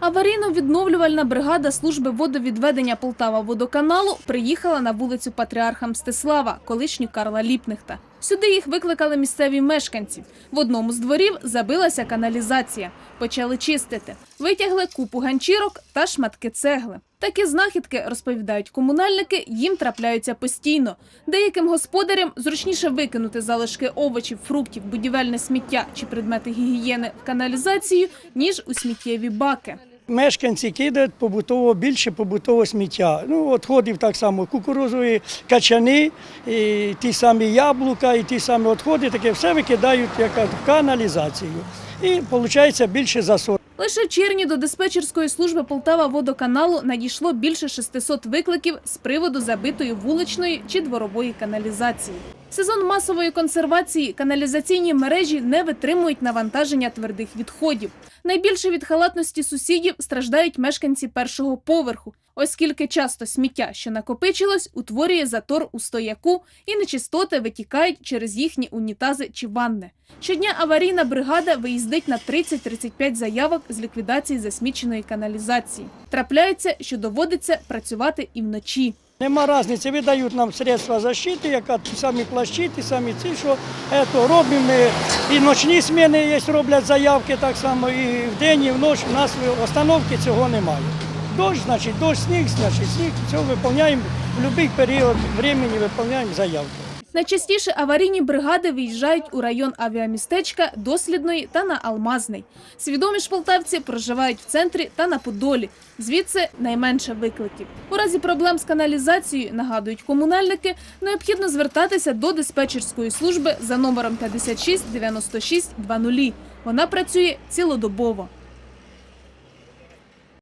Аварійно-відновлювальна бригада служби водовідведення Полтава водоканалу приїхала на вулицю Патріарха Мстислава, колишню Карла Ліпнехта. Сюди їх викликали місцеві мешканці. В одному з дворів забилася каналізація. Почали чистити. Витягли купу ганчірок та шматки цегли. Такі знахідки, розповідають комунальники, їм трапляються постійно. Деяким господарям зручніше викинути залишки овочів, фруктів, будівельне сміття чи предмети гігієни в каналізацію, ніж у сміттєві баки. Мешканці кидають побутово більше побутового сміття. Ну, Отходів так само кукурузові качани, і ті самі яблука, і ті самі відходи, таке все викидають як в каналізацію. І виходить більше засор. Лише в червні до диспетчерської служби Полтава водоканалу надійшло більше 600 викликів з приводу забитої вуличної чи дворової каналізації. Сезон масової консервації каналізаційні мережі не витримують навантаження твердих відходів. Найбільше від халатності сусідів страждають мешканці першого поверху, оскільки часто сміття, що накопичилось, утворює затор у стояку і нечистоти витікають через їхні унітази чи ванни. Щодня аварійна бригада виїздить на 30-35 заявок з ліквідації засміченої каналізації. Трапляється, що доводиться працювати і вночі. Нема різниці, видають нам средства защити, яка самі плащі, самі ці, що ето, робимо. ми. І ночні зміни є, роблять заявки так само, і вдень, і вночі. У нас остановки цього немає. Дощ, значить, дощ, сніг, значить, сніг. Все виконуємо в будь-який період времени виконуємо заявки. Найчастіше аварійні бригади виїжджають у район авіамістечка, Дослідної та на Алмазний. Свідомі ж полтавці проживають в центрі та на Подолі. Звідси найменше викликів. У разі проблем з каналізацією, нагадують комунальники, необхідно звертатися до диспетчерської служби за номером 56 96 00. Вона працює цілодобово.